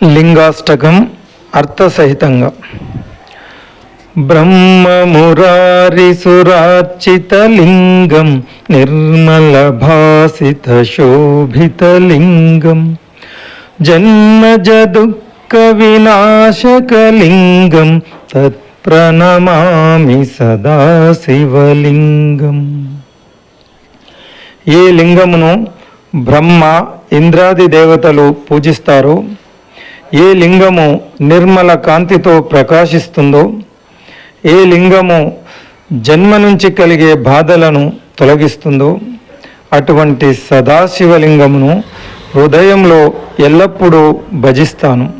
లింగాష్టకం అర్థసహితంగా. బ్రహ్మమురారిసురార్చితలింగం నిర్మలభాసిత శోభితలింగం జన్మజ దుఃఖ వినాశకలింగం తత్ప్రణమామి సదా శివలింగం ఏ లింగమును బ్రహ్మ ఇంద్రాది దేవతలు పూజిస్తారు ఏ లింగము నిర్మల కాంతితో ప్రకాశిస్తుందో ఏ లింగము జన్మ నుంచి కలిగే బాధలను తొలగిస్తుందో అటువంటి సదాశివలింగమును హృదయంలో ఎల్లప్పుడూ భజిస్తాను.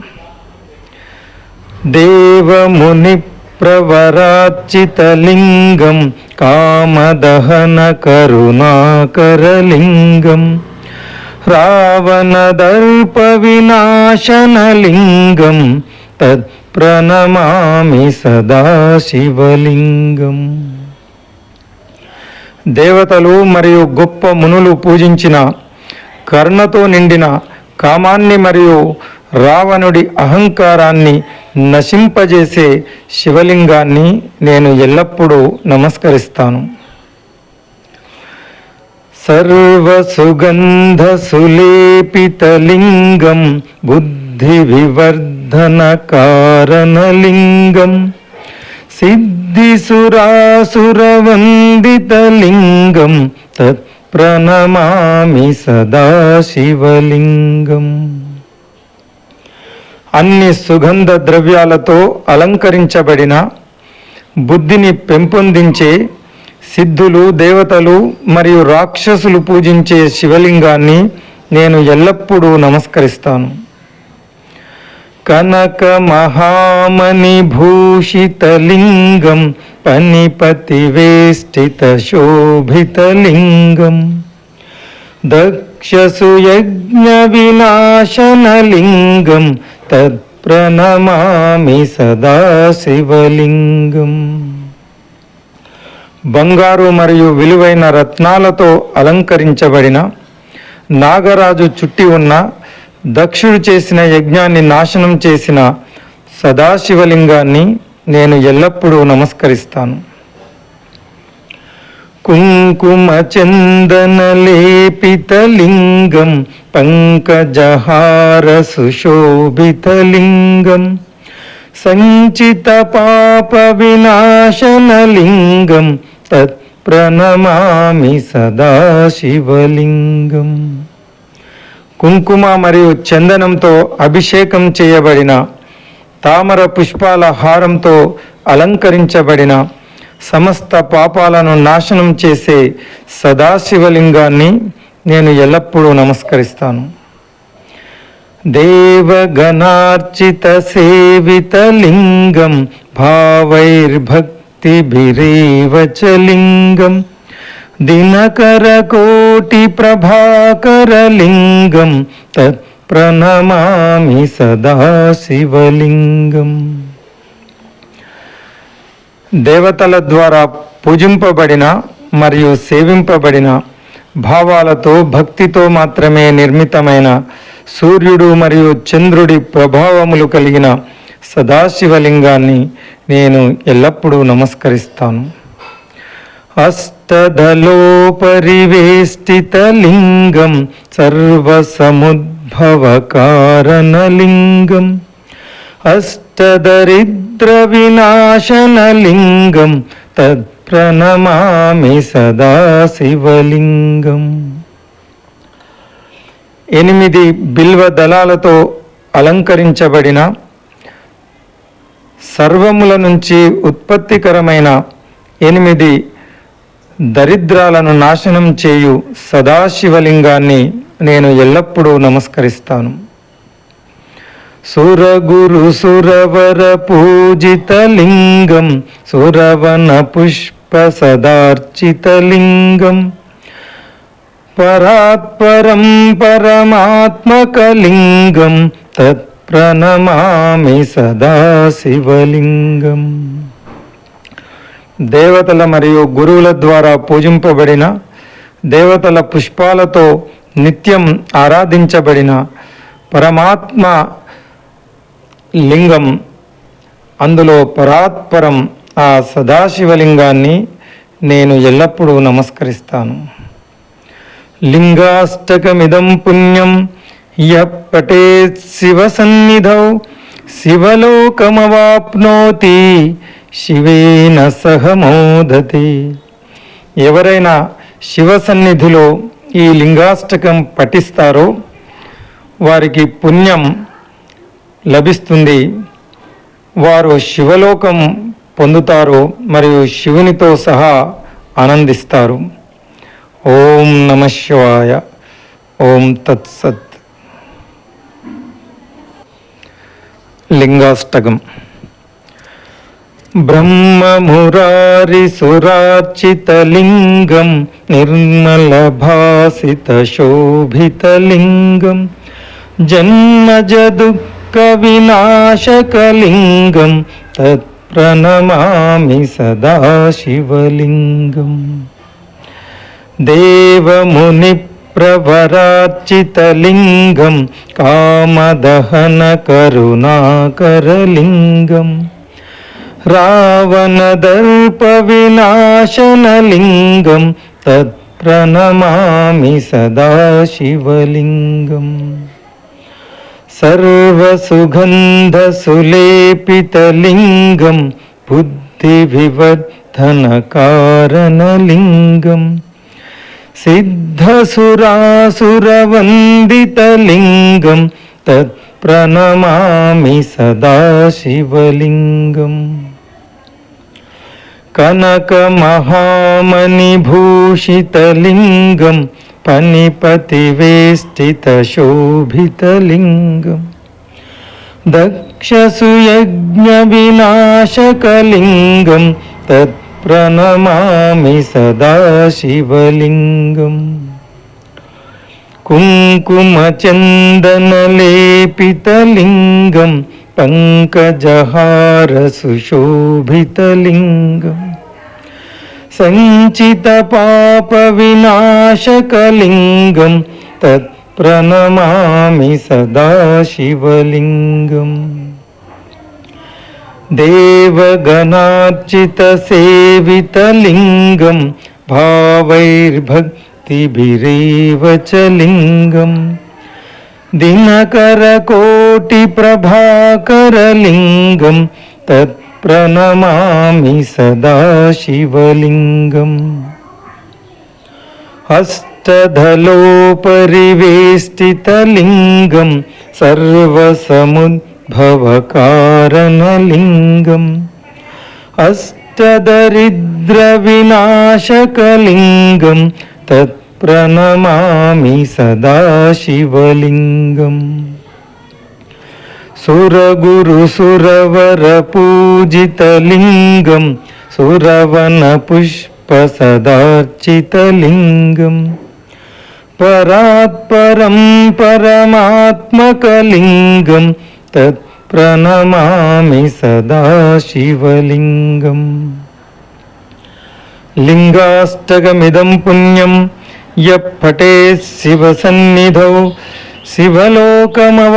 దేవముని ప్రవరార్చితలింగం కామదహన కరుణాకరలింగం. రావణదర్ప వినాశనలింగం తత్ప్రణమామి సదా శివలింగం దేవతలు మరియు గొప్ప మునులు పూజించిన కర్ణతో నిండిన కామాన్ని మరియు రావణుడి అహంకారాన్ని నశింపజేసే శివలింగాన్ని నేను ఎల్లప్పుడూ నమస్కరిస్తాను. సర్వసుగంధసులేపితలింగం బుద్ధి వివర్ధన కారణలింగం సిద్ధిసురాసురవందితలింగం తత్ప్రణమామి సదా శివలింగం అన్ని సుగంధ ద్రవ్యాలతో అలంకరించబడిన బుద్ధిని పెంపొందించే సిద్ధులు దేవతలు మరియు రాక్షసులు పూజించే శివలింగాన్ని నేను ఎల్లప్పుడూ నమస్కరిస్తాను. కనక మహామణి భూషితలింగం పనిపతి వేష్టిత శోభితలింగం దక్షసు యజ్ఞ వినాశనలింగం తత్ప్రణమామి సదా శివలింగం. బంగారు మరియు విలువైన రత్నాలతో అలంకరించబడిన నాగరాజు చుట్టి ఉన్న దక్షుడు చేసిన యజ్ఞాన్ని నాశనం చేసిన సదాశివలింగాన్ని నేను ఎల్లప్పుడూ నమస్కరిస్తాను. కుంకుమ చందనలేపితలింగం పంకజహార సుశోభితలింగం సంచిత తత్ ప్రణమామి సదాశివలింగం. సదా శివలింగం కుంకుమ మరియు చందనంతో అభిషేకం చేయబడిన తామర పుష్పాల హారంతో అలంకరించబడిన సమస్త పాపాలను నాశనం చేసే సదాశివలింగాన్ని నేను ఎల్లప్పుడూ నమస్కరిస్తాను. దేవగణార్చిత సేవితలింగం లింగం భావైర్భక్తి కోటి ప్రభాకరలింగం తత్ప్రణమామి సదా శివలింగం. దేవతల ద్వారా పూజింపబడిన మరియు సేవింపబడిన భావాలతో భక్తితో మాత్రమే నిర్మితమైన సూర్యుడు మరియు చంద్రుడి ప్రభావములు కలిగిన సదాశివలింగాన్ని నేను ఎల్లప్పుడూ నమస్కరిస్తాను. అష్టదలోపరివేష్టితలింగం సర్వసముద్భవకారణలింగం. అష్టదరిద్ర వినాశనలింగం తత్ప్రణమామి సదా శివలింగం ఎనిమిది బిల్వ దళాలతో అలంకరించబడిన సర్వముల నుంచి ఉత్పత్తికరమైన ఎనిమిది దరిద్రాలను నాశనం చేయు సదాశివలింగాన్ని నేను ఎల్లప్పుడూ నమస్కరిస్తాను. సురగురు సురవర పూజితలింగం సురవన పుష్ప సదార్చితలింగం పరాత్పరం పరమాత్మకలింగం ప్రణమామి సదా శివలింగం. దేవతల మరియు గురువుల ద్వారా పూజింపబడిన దేవతల పుష్పాలతో నిత్యం ఆరాధించబడిన పరమాత్మ లింగం. అందులో పరాత్పరం ఆ సదాశివలింగాన్ని నేను ఎల్లప్పుడూ నమస్కరిస్తాను. లింగాష్టకమిదం పుణ్యం ఎప్పటే శివ సన్నిధౌ శివలోకమవాప్నోతి శివేన సహ మోదతి ఎవరైనా శివ సన్నిధిలో ఈ లింగాష్టకం పఠిస్తారో వారికి పుణ్యం లభిస్తుంది. వారు శివలోకం పొందుతారు మరియు శివునితో సహా ఆనందిస్తారు. ఓం నమ శివాయ. ఓం తత్సత్ లింగాష్టకం. బ్రహ్మమురారిసురార్చితలింగం నిర్మలభాసితశోభితలింగం జన్మజదుఃఖవినాశకలింగం తత్ప్రణమామి సదాశివలింగం. దేవముని దేవమునిప్రవరార్చితలింగం కామదహనకరుణాకరలింగం రావణదర్పవినాశనలింగం తత్ప్రణమామి సదాశివలింగం अर्धसुरासुरवन्दितलिङ्गं तत् प्रणमामि सदाशिवलिङ्गम्। कनकमहामणिभूषितलिङ्गं पनिपतिवेष्टितशोभितलिङ्गम्। दक्षसुयज्ञविनाशकलिङ्गं तत् ప్రణమామి సదాశివలింగం. కుంకుమచందనలేపితలింగం పంకజహార సుశోభితలింగం సంచిత పాప వినాశకలింగం తత్ప్రణమామి సదాశివలింగం. देवगणार्चितसेवितलिङ्गं भावैर्भक्तिभिरेव च लिङ्गम् दिनकरकोटिप्रभाकरलिङ्गं तत्प्रणमामि सदाशिवलिङ्गम्। हस्तधलोपरिवेष्टितलिङ्गं सर्वसमुद्भवकारणलिङ्गम् अष्टदरिद्रविनाशकलिङ्गं तत्प्रणमामि सदाशिवलिङ्गम् सुरगुरुसुरवरपूजितलिङ्गं सुरवनपुष्पसदार्चितलिङ्गं परात्परं परमात्मकलिङ्गं तत्प्रणमामि सदाशिवलिङ्गम् लिङ्गाष्टकमिदं पुण्यं यः पठेत् शिवसन्निधौ शिवलोकमवाप्नोति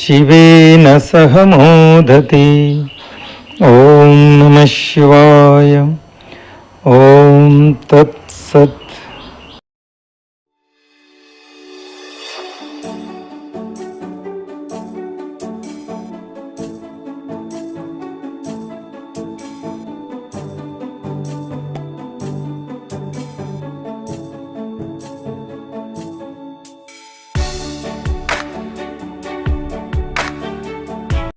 शिवेन सह मोदति ॐ नमः शिवाय ॐ तत्सत्